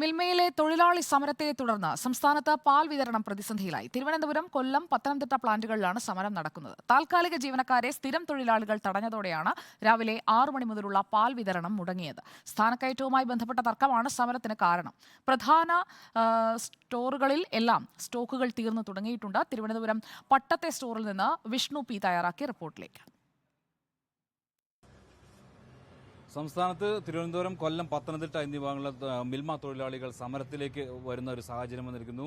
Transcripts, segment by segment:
മിൽമയിലെ തൊഴിലാളി സമരത്തെ തുടർന്ന് സംസ്ഥാനത്ത് പാൽ വിതരണം പ്രതിസന്ധിയിലായി. തിരുവനന്തപുരം കൊല്ലം പത്തനംതിട്ട പ്ലാന്റുകളിലാണ് സമരം നടക്കുന്നത്. താൽക്കാലിക ജീവനക്കാരെ സ്ഥിരം തൊഴിലാളികൾ തടഞ്ഞതോടെയാണ് രാവിലെ ആറു മണി മുതലുള്ള പാൽ വിതരണം മുടങ്ങിയത്. സ്ഥാനക്കയറ്റവുമായി ബന്ധപ്പെട്ട തർക്കമാണ് സമരത്തിന് കാരണം. പ്രധാന സ്റ്റോറുകളിൽ എല്ലാം സ്റ്റോക്കുകൾ തീർന്നു തുടങ്ങിയിട്ടുണ്ട്. തിരുവനന്തപുരം പട്ടത്തെ സ്റ്റോറിൽ നിന്ന് വിഷ്ണു പി തയ്യാറാക്കിയ റിപ്പോർട്ടിലേക്ക്. സംസ്ഥാനത്ത് തിരുവനന്തപുരം കൊല്ലം പത്തനംതിട്ട എന്നീ ഭാഗങ്ങളിലെ മിൽമ തൊഴിലാളികൾ സമരത്തിലേക്ക് വരുന്ന ഒരു സാഹചര്യം വന്നിരിക്കുന്നു.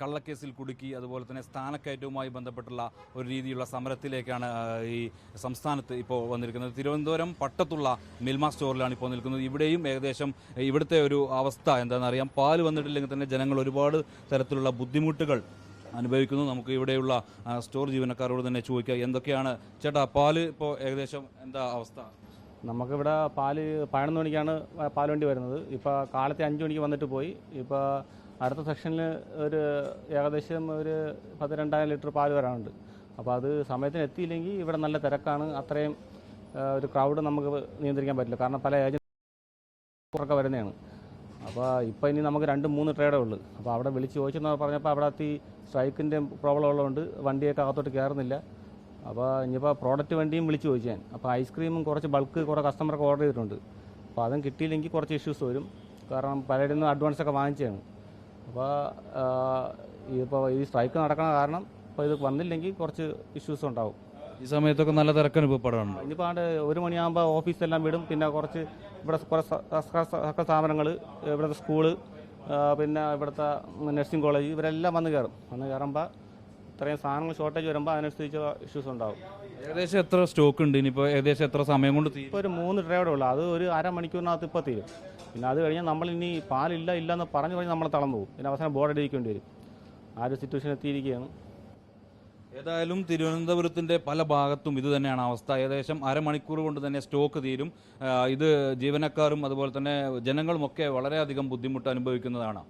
കള്ളക്കേസിൽ കുടുക്കി അതുപോലെ തന്നെ സ്ഥാനക്കയറ്റവുമായി ബന്ധപ്പെട്ടുള്ള ഒരു രീതിയിലുള്ള സമരത്തിലേക്കാണ് ഈ സംസ്ഥാനത്ത് ഇപ്പോൾ വന്നിരിക്കുന്നത്. തിരുവനന്തപുരം പട്ടത്തുള്ള മിൽമ സ്റ്റോറിലാണ് ഇപ്പോൾ നിൽക്കുന്നത്. ഇവിടെയും ഏകദേശം ഇവിടുത്തെ ഒരു അവസ്ഥ എന്താണെന്ന് അറിയാം പാൽ വന്നിട്ടില്ലെങ്കിൽ തന്നെ ജനങ്ങൾ ഒരുപാട് തരത്തിലുള്ള ബുദ്ധിമുട്ടുകൾ അനുഭവിക്കുന്നു. നമുക്ക് ഇവിടെയുള്ള സ്റ്റോർ ജീവനക്കാരോട് തന്നെ ചോദിക്കാം എന്തൊക്കെയാണ്? ചേട്ടാ പാൽ ഇപ്പോൾ ഏകദേശം എന്താ അവസ്ഥ? നമുക്കിവിടെ പാൽ പതിനൊന്ന് മണിക്കാണ് പാൽ വണ്ടി വരുന്നത്. ഇപ്പോൾ കാലത്തെ അഞ്ച് മണിക്ക് വന്നിട്ട് പോയി. ഇപ്പോൾ അടുത്ത സെക്ഷനിൽ ഒരു ഏകദേശം ഒരു പത്ത് രണ്ടായിരം ലിറ്റർ പാൽ വരാനുണ്ട്. അപ്പോൾ അത് സമയത്തിന് എത്തിയില്ലെങ്കിൽ ഇവിടെ നല്ല തിരക്കാണ്. അത്രയും ഒരു ക്രൗഡ് നമുക്ക് നിയന്ത്രിക്കാൻ പറ്റില്ല. കാരണം പല ഏജൻസി പുറക്കെ വരുന്നതാണ്. അപ്പോൾ ഇപ്പോൾ ഇനി നമുക്ക് രണ്ട് മൂന്ന് ട്രേഡേ ഉള്ളൂ. അപ്പോൾ അവിടെ വിളിച്ച് ചോദിച്ചെന്ന് പറഞ്ഞപ്പോൾ അവിടെ എത്തി സ്ട്രൈക്കിന്റെ പ്രോബ്ലം ഉള്ളതുകൊണ്ട് വണ്ടിയൊക്കെ അകത്തോട്ട് കയറുന്നില്ല അപ്പോൾ ഇനിയിപ്പോൾ പ്രോഡക്റ്റ് വണ്ടിയും വിളിച്ച് ചോദിച്ചു. ഞാൻ അപ്പോൾ ഐസ്ക്രീമും കുറച്ച് ബൾക്ക് കുറേ കസ്റ്റമർക്ക് ഓർഡർ ചെയ്തിട്ടുണ്ട്. അപ്പോൾ അതും കിട്ടിയില്ലെങ്കിൽ കുറച്ച് ഇഷ്യൂസ് വരും. കാരണം പലരിൽ നിന്ന് അഡ്വാൻസ് ഒക്കെ വാങ്ങിച്ചതാണ്. അപ്പോൾ ഇപ്പോൾ ഈ സ്ട്രൈക്ക് നടക്കണ കാരണം ഇപ്പോൾ ഇത് വന്നില്ലെങ്കിൽ കുറച്ച് ഇഷ്യൂസ് ഉണ്ടാവും. ഈ സമയത്തൊക്കെ നല്ല തിരക്ക് ഇനിയിപ്പോൾ ആണ്ട് ഒരു മണിയാകുമ്പോൾ ഓഫീസെല്ലാം വിടും. പിന്നെ കുറച്ച് ഇവിടെ കുറേ സർക്കാർ സ്ഥാപനങ്ങൾ ഇവിടുത്തെ സ്കൂൾ പിന്നെ ഇവിടുത്തെ നഴ്സിംഗ് കോളേജ് ഇവരെല്ലാം വന്ന് കയറും. വന്ന് കയറുമ്പോൾ ഇത്രയും സാധനങ്ങൾ ഷോർട്ടേജ് വരുമ്പോൾ അതിനനുസരിച്ച് ഇഷ്യൂസ് ഉണ്ടാവും. ഏകദേശം എത്ര സ്റ്റോക്ക് ഉണ്ട്? ഇനിയിപ്പോൾ ഏകദേശം എത്ര സമയം കൊണ്ട് തീരും? ഇപ്പോൾ ഒരു മൂന്ന് ഡ്രൈവറേ ഉള്ളൂ. അത് ഒരു അരമണിക്കൂറിനകത്ത് ഇപ്പോൾ തീരും. പിന്നെ അത് കഴിഞ്ഞാൽ നമ്മൾ ഇനി പാലില്ല ഇല്ല എന്ന് പറഞ്ഞു പറഞ്ഞ് നമ്മൾ തളർന്നു പോകും. പിന്നെ അവസാനം ബോർഡ് അടിയിക്കേണ്ടി വരും. ആ ഒരു സിറ്റുവേഷൻ എത്തിയിരിക്കുകയാണ്. ഏതായാലും തിരുവനന്തപുരത്തിന്റെ പല ഭാഗത്തും ഇത് തന്നെയാണ് അവസ്ഥ. ഏകദേശം അരമണിക്കൂർ കൊണ്ട് തന്നെ സ്റ്റോക്ക് തീരും. ആ, ഇത് ജീവനക്കാരും അതുപോലെ തന്നെ ജനങ്ങളുമൊക്കെ വളരെയധികം ബുദ്ധിമുട്ട് അനുഭവിക്കുന്നതാണ്.